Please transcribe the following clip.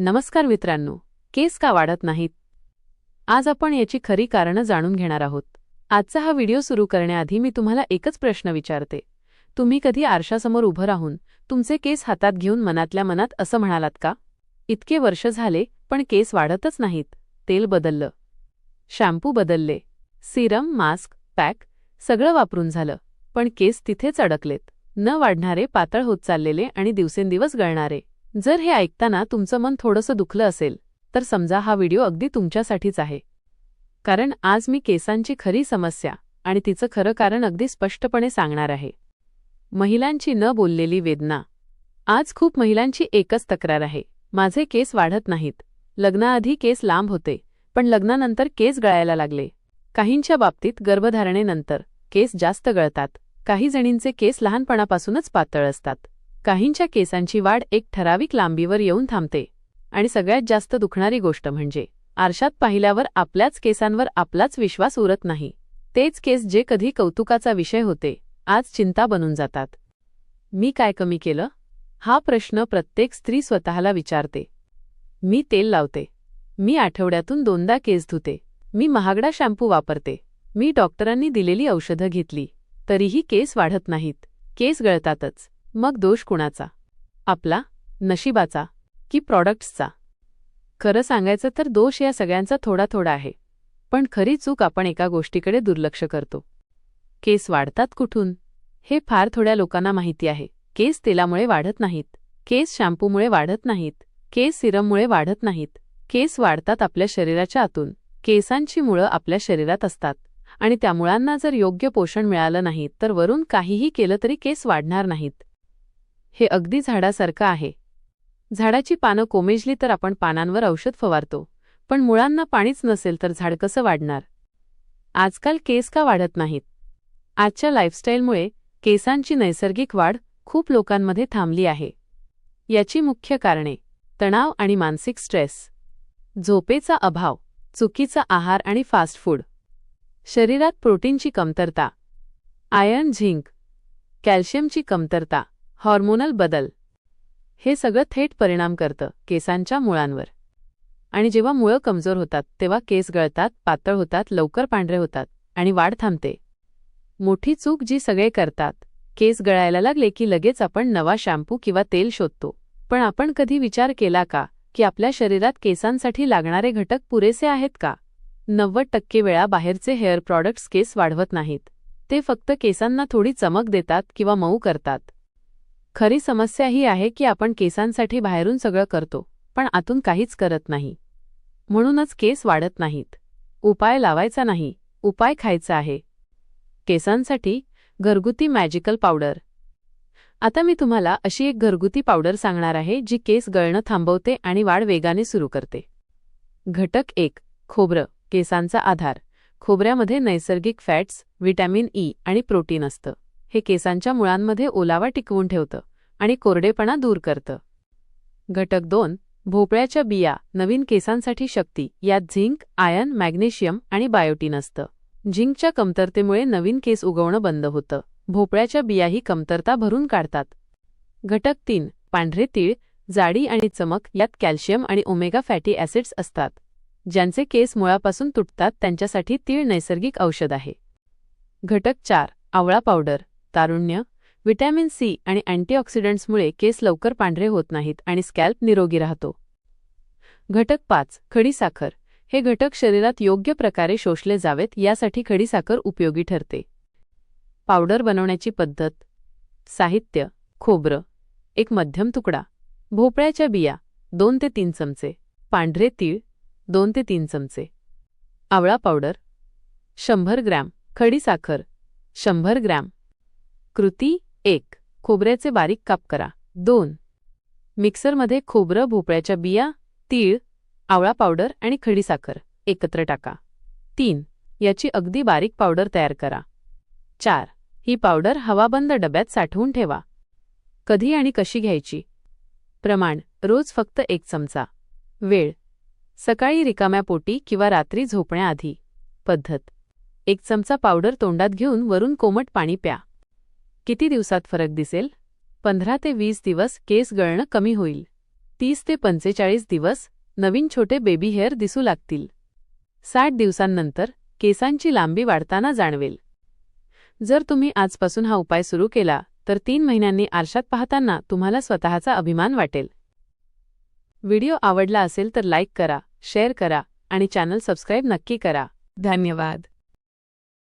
नमस्कार मित्रांनो केस का वाढत नाहीत? आज आपण याची खरी कारणं जाणून घेणार आहोत. आजचा हा व्हिडिओ सुरू करण्याआधी मी तुम्हाला एकच प्रश्न विचारते. तुम्ही कधी आरशासमोर उभं राहून तुमचे केस हातात घेऊन मनातल्या मनात असं म्हणालात का? इतके वर्ष झाले पण केस वाढतच नाहीत. तेल बदललं. शॅम्पू बदलले. सिरम मास्क पॅक सगळं वापरून झालं. पण केस तिथेच अडकलेत. न वाढणारे पातळ होत चाललेले आणि दिवसेंदिवस गळणारे. जर हे ऐकताना तुमचं मन थोडंसं दुखलं असेल तर समजा हा व्हिडिओ अगदी तुमच्यासाठीच आहे. कारण आज मी केसांची खरी समस्या आणि तिचं खरं कारण अगदी स्पष्टपणे सांगणार आहे. महिलांची न बोललेली वेदना. आज खूप महिलांची एकच तक्रार आहे. माझे केस वाढत नाहीत. लग्नाआधी केस लांब होते पण लग्नानंतर केस गळायला लागले. काहींच्या बाबतीत गर्भधारणेनंतर केस जास्त गळतात. काही जणींचे केस लहानपणापासूनच पातळ असतात. काहींच्या केसांची वाढ एक ठराविक लांबीवर येऊन थांबते. आणि सगळ्यात जास्त दुखणारी गोष्ट म्हणजे आरशात पाहिल्यावर आपल्याच केसांवर आपलाच विश्वास उरत नाही. तेच केस जे कधी कौतुकाचा विषय होते आज चिंता बनून जातात. मी काय कमी केलं? हा प्रश्न प्रत्येक स्त्री स्वतःला विचारते. मी तेल लावते. मी आठवड्यातून दोनदा केस धुते. मी महागडा शॅम्पू वापरते. मी डॉक्टरांनी दिलेली औषधं घेतली. तरीही केस वाढत नाहीत. केस गळतातच. मग दोष कुणाचा? आपला? नशिबाचा? की प्रॉडक्ट्सचा? खरं सांगायचं तर दोष या सगळ्यांचा थोडा थोडा आहे. पण खरी चूक आपण एका गोष्टीकडे दुर्लक्ष करतो. केस वाढतात कुठून? हे फार थोड्या लोकांना माहिती आहे. केस तेलामुळे वाढत नाहीत. केस शॅम्पूमुळे वाढत नाहीत. केस सिरममुळे वाढत नाहीत. केस वाढतात आपल्या शरीराच्या आतून. केसांची मुळं आपल्या शरीरात असतात. आणि त्या मुळांना जर योग्य पोषण मिळालं नाही तर वरून काहीही केलं तरी केस वाढणार नाहीत. हे अगदी झाडासारखं आहे. झाडाची पानं कोमेजली तर आपण पानांवर औषध फवारतो पण मुळांना पाणीच नसेल तर झाड कसं वाढणार? आजकाल केस का वाढत नाहीत? आजच्या लाईफस्टाईलमुळे केसांची नैसर्गिक वाढ खूप लोकांमध्ये थांबली आहे. याची मुख्य कारणे तणाव आणि मानसिक स्ट्रेस झोपेचा अभाव चुकीचा आहार आणि फास्ट फूड शरीरात प्रोटीनची कमतरता आयर्न झिंक कॅल्शियमची कमतरता हॉर्मोनल बदल. हे सगळं थेट परिणाम करतं केसांच्या मुळांवर. आणि जेव्हा मुळं कमजोर होतात तेव्हा केस गळतात पातळ होतात लवकर पांढरे होतात आणि वाढ थांबते. मोठी चूक जी सगळे करतात केस गळायला लागले की लगेच आपण नवा शॅम्पू किंवा तेल शोधतो. पण आपण कधी विचार केला का की आपल्या शरीरात केसांसाठी लागणारे घटक पुरेसे आहेत का? नव्वद टक्के वेळा बाहेरचे हेअर प्रॉडक्ट्स केस वाढवत नाहीत. ते फक्त केसांना थोडी चमक देतात किंवा मऊ करतात. खरी समस्या ही आहे की आपण केसांसाठी बाहेरून सगळं करतो पण आतून काहीच करत नाही. म्हणूनच केस वाढत नाहीत. उपाय लावायचा नाही. उपाय खायचा आहे. केसांसाठी घरगुती मॅजिकल पावडर. आता मी तुम्हाला अशी एक घरगुती पावडर सांगणार आहे जी केस गळणं थांबवते आणि वाढ वेगाने सुरू करते. घटक एक खोबरं केसांचा आधार. खोबऱ्यामध्ये नैसर्गिक फॅट्स व्हिटॅमिन ई आणि प्रोटीन असतं. हे केसांच्या मुळांमध्ये ओलावा टिकवून ठेवतं. आणि कोरडेपणा दूर करतं. घटक दोन भोपळ्याच्या बिया नवीन केसांसाठी शक्ती यात झिंक आयर्न मॅग्नेशियम आणि बायोटीन असतं. झिंकच्या कमतरतेमुळे नवीन केस उगवणं बंद होतं. भोपळ्याच्या बियाही कमतरता भरून काढतात. घटक तीन पांढरे तीळ जाडी आणि चमक यात कॅल्शियम आणि ओमेगा फॅटी ॲसिड्स असतात. ज्यांचे केस मुळापासून तुटतात त्यांच्यासाठी तीळ नैसर्गिक औषध आहे. घटक चार आवळा पावडर तारुण्य व्हिटॅमिन सी आणि अँटीऑक्सिडंट्समुळे केस लवकर पांढरे होत नाहीत आणि स्कॅल्प निरोगी राहतो. घटक पाच खडीसाखर हे घटक शरीरात योग्य प्रकारे शोषले जावेत यासाठी खडीसाखर उपयोगी ठरते. पावडर बनवण्याची पद्धत. साहित्य. खोबरं. एक मध्यम तुकडा. भोपळ्याच्या बिया. दोन ते तीन चमचे. पांढरे तीळ. दोन ते तीन चमचे. आवळा पावडर. शंभर ग्रॅम. खडीसाखर शंभर ग्रॅम. कृती एक. खोबऱ्याचे बारीक काप करा. दोन. मिक्सरमध्ये खोबरं भोपळ्याच्या बिया तीळ आवळा पावडर आणि खडीसाखर एकत्र टाका. तीन. याची अगदी बारीक पावडर तयार करा. चार. ही पावडर हवाबंद डब्यात साठवून ठेवा. कधी आणि कशी घ्यायची? प्रमाण. रोज फक्त एक चमचा. वेळ. सकाळी रिकाम्या पोटी किंवा रात्री झोपण्याआधी. पद्धत. एक चमचा पावडर तोंडात घेऊन वरून कोमट पाणी प्या. किती दिवसात फरक दिसेल? पंधरा ते वीस दिवस केस गळणं कमी होईल. तीस ते पंचेचाळीस दिवस नवीन छोटे बेबी हेअर दिसू लागतील. साठ दिवसांनंतर केसांची लांबी वाढताना जाणवेल. जर तुम्ही आजपासून हा उपाय सुरू केला तर तीन महिन्यांनी आरशात पाहताना तुम्हाला स्वतःचा अभिमान वाटेल. व्हिडिओ आवडला असेल तर लाईक करा शेअर करा आणि चॅनल सबस्क्राईब नक्की करा. धन्यवाद.